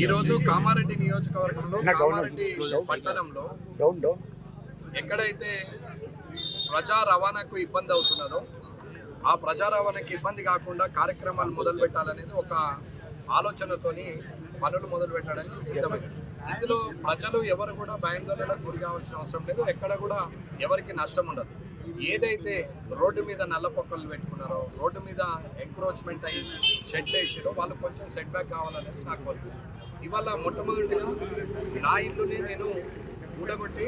ఈరోజు కామారెడ్డి నియోజకవర్గంలో కామారెడ్డి పట్టణంలో ఎక్కడైతే ప్రజా రవాణాకు ఇబ్బంది అవుతున్నదో ఆ ప్రజా రవాణాకి ఇబ్బంది కాకుండా కార్యక్రమాలు మొదలు పెట్టాలనేది ఒక ఆలోచనతోని పనులు మొదలు పెట్టడానికి సిద్ధమైంది ఇందులో ప్రజలు ఎవరు కూడా భయాందోళనకు గురి కావాల్సిన అవసరం లేదు. ఎక్కడ కూడా ఎవరికి నష్టం ఉండదు. ఏదైతే రోడ్డు మీద నల్ల పొక్కలు పెట్టుకున్నారో రోడ్డు మీద ఎంక్రోచ్మెంట్ అయ్యి షెడ్ వేసారో వాళ్ళు కొంచెం సెట్ బ్యాక్ కావాలనేది నాకు కోరిక. ఇవాళ మొట్టమొదటిగా నా ఇల్లునే నేను కూడగొట్టి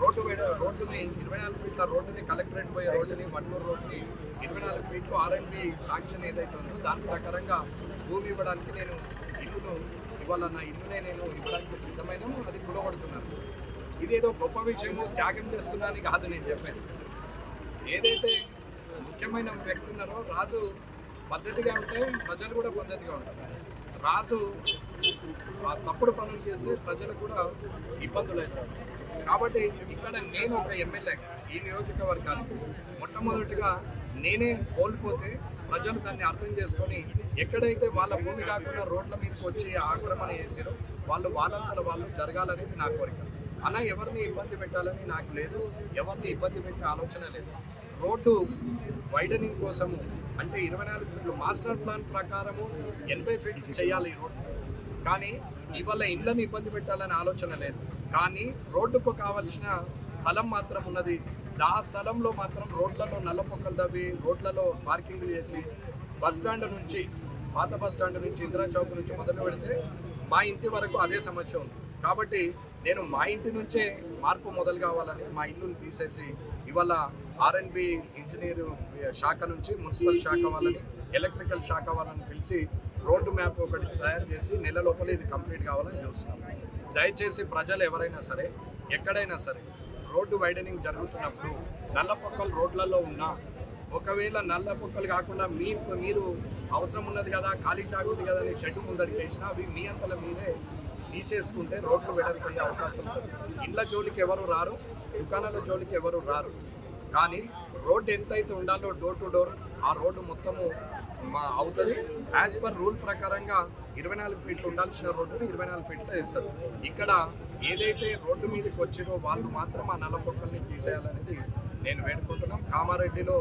రోడ్డు వేడ రోడ్డుని ఇరవై నాలుగు ఫీట్ల రోడ్డుని కలెక్టరేట్ పోయే రోడ్డుని వడ్లూరు రోడ్డుని ఇరవై నాలుగు ఫీట్లు ఆర్ఎండ్బి సాంక్షన్ ఏదైతే ఉందో దాని ప్రకారంగా భూమి ఇవ్వడానికి నేను ఇల్లును ఇవాళ నా ఇల్లునే నేను ఇవ్వడానికి సిద్ధమైన అది కూడగొడుతున్నాను. ఇదేదో గొప్ప విషయము త్యాగం చేస్తున్నాను కాదు నేను చెప్పాను ఏదైతే ముఖ్యమైన వ్యక్తి ఉన్నారో రాజు పద్ధతిగా ఉంటే ప్రజలు కూడా పద్ధతిగా ఉంటారు. రాజు ఆ తప్పుడు పనులు చేస్తే ప్రజలు కూడా ఇబ్బందులు అవుతారు. కాబట్టి ఇక్కడ నేను ఒక ఎమ్మెల్యే ఈ నియోజకవర్గానికి మొట్టమొదటిగా నేనే కోల్పోతే ప్రజలు దాన్ని అర్థం చేసుకొని ఎక్కడైతే వాళ్ళ భూమి కాకుండా రోడ్ల మీదకి వచ్చి ఆక్రమణ చేసారో వాళ్ళు వాళ్ళంతా వాళ్ళు జరగాలనేది నా కోరిక. అన్న ఎవరిని ఇబ్బంది పెట్టాలని నాకు లేదు. ఎవరిని ఇబ్బంది పెట్టే ఆలోచన లేదు. రోడ్డు వైడనింగ్ కోసము అంటే ఇరవై నాలుగు ఫీట్లు మాస్టర్ ప్లాన్ ప్రకారము ఎనభై ఫీట్ చేయాలి ఈ రోడ్డు. కానీ ఇవాళ ఇండ్లను ఇబ్బంది పెట్టాలనే ఆలోచన లేదు. కానీ రోడ్డుకు కావలసిన స్థలం మాత్రం ఉన్నది. ఆ స్థలంలో మాత్రం రోడ్లలో నల్ల పొక్కలు తవ్వి రోడ్లలో పార్కింగ్లు చేసి బస్ స్టాండ్ నుంచి పాత బస్ స్టాండ్ నుంచి ఇందిరా చౌక్ నుంచి మొదలు పెడితే మా ఇంటి వరకు అదే సమస్య ఉంది. కాబట్టి నేను మా ఇంటి నుంచే మార్పు మొదలు కావాలని మా ఇల్లుని తీసేసి ఇవాళ ఆర్ఎన్బి ఇంజనీర్ శాఖ నుంచి మున్సిపల్ శాఖ వాళ్ళని ఎలక్ట్రికల్ శాఖ వాళ్ళని పిలిచి రోడ్డు మ్యాప్ ఒకటి తయారు చేసి నెల లోపల ఇది కంప్లీట్ కావాలని చూస్తున్నాం. దయచేసి ప్రజలు ఎవరైనా సరే ఎక్కడైనా సరే రోడ్డు వైడనింగ్ జరుగుతున్నప్పుడు నల్ల పొక్కలు రోడ్లలో ఉన్నా ఒకవేళ నల్ల పొక్కలు కాకుండా మీ మీరు అవసరం ఉన్నది కదా ఖాళీ జాగుంది కదా అని షెడ్ ముందడికి వేసినా అవి మీ అంతల మీదే తీసేసుకుంటే రోడ్లు వెడల్పోయే అవకాశం ఇండ్ల జోలికి ఎవరు రారు? దుకాణాల జోలికి ఎవరు రారు? కానీ రోడ్డు ఎంతైతే ఉండాలో డోర్ టు డోర్ ఆ రోడ్డు మొత్తము మా అవుతుంది. యాజ్ పర్ రూల్ ప్రకారంగా ఇరవై నాలుగు ఫీట్లు ఉండాల్సిన రోడ్డుని ఇరవై నాలుగు ఫీట్లు వేస్తారు. ఇక్కడ ఏదైతే రోడ్డు మీదకి వచ్చిరో వాళ్ళు మాత్రం ఆ నల్ల తీసేయాలనేది నేను వేడుకుంటున్నాం. కామారెడ్డిలో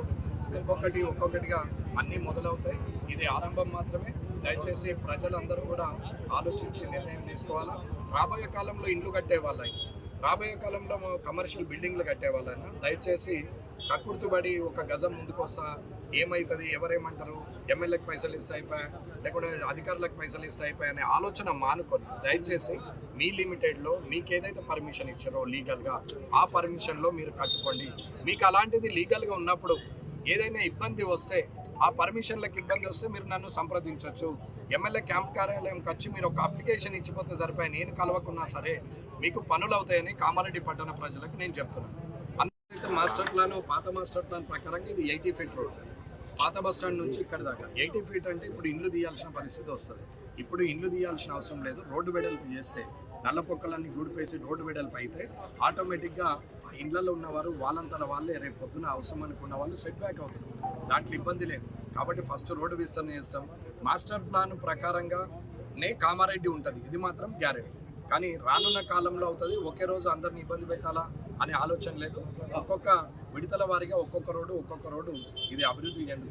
ఒక్కొక్కటి ఒక్కొక్కటిగా అన్నీ మొదలవుతాయి. ఇది ఆరంభం మాత్రమే. దయచేసి ప్రజలందరూ కూడా ఆలోచించి నిర్ణయం తీసుకోవాలా? రాబోయే కాలంలో ఇండ్లు కట్టే వాళ్ళని రాబోయే కాలంలో కమర్షియల్ బిల్డింగ్లు కట్టే వాళ్ళైనా దయచేసి కక్కుర్తుబడి ఒక గజం ముందుకు వస్తా ఏమవుతుంది ఎవరేమంటారు? ఎమ్మెల్యేకి పైసలు ఇస్తే అయిపోయా? లేకుంటే అధికారులకు పైసలు ఇస్తే అయిపోయా అనే ఆలోచన మానుకొని దయచేసి మీ లిమిటెడ్లో మీకు ఏదైతే పర్మిషన్ ఇచ్చారో లీగల్గా ఆ పర్మిషన్లో మీరు కట్టుకోండి. మీకు అలాంటిది లీగల్గా ఉన్నప్పుడు ఏదైనా ఇబ్బంది వస్తే ఆ పర్మిషన్లకు ఇబ్బంది వస్తే మీరు నన్ను సంప్రదించవచ్చు ఎమ్మెల్యే క్యాంప్ కార్యాలయంకి వచ్చి మీరు ఒక అప్లికేషన్ ఇచ్చిపోతే సరిపోయి నేను కలవకున్నా సరే మీకు పనులు అవుతాయని కామారెడ్డి పట్టణ ప్రజలకు నేను చెప్తున్నాను. అయితే మాస్టర్ ప్లాన్ పాత మాస్టర్ ప్లాన్ ప్రకారంగా ఇది ఎయిటీ ఫీట్ రోడ్. పాత బస్ స్టాండ్ నుంచి ఇక్కడ దాకా. ఎయిటీ ఫీట్ అంటే ఇప్పుడు ఇండ్లు తీయాల్సిన పరిస్థితి వస్తుంది. ఇప్పుడు ఇండ్లు తీయాల్సిన అవసరం లేదు. రోడ్డు వెడల్పు చేస్తే నల్ల పొక్కలన్నీ గూడిపేసి రోడ్డు వెడల్పు అయితే ఆటోమేటిక్గా ఆ ఇండ్లలో ఉన్నవారు వాళ్ళంతల వాళ్ళే రేపు పొద్దున అవసరం అనుకున్న వాళ్ళు సెట్ బ్యాక్ అవుతారు. దాంట్లో ఇబ్బంది లేదు. కాబట్టి ఫస్ట్ రోడ్డు విస్తరణ చేస్తాం. మాస్టర్ ప్లాన్ ప్రకారంగా నే కామారెడ్డి ఉంటుంది. ఇది మాత్రం గ్యారెంటీ. కానీ రానున్న కాలంలో అవుతుంది. ఒకే రోజు అందరిని ఇబ్బంది పెట్టాలా అనే ఆలోచన లేదు. ఒక్కొక్క విడతల వారిగా ఒక్కొక్క రోడ్డు ఒక్కొక్క రోడ్డు ఇది అభివృద్ధి చెందుతుంది.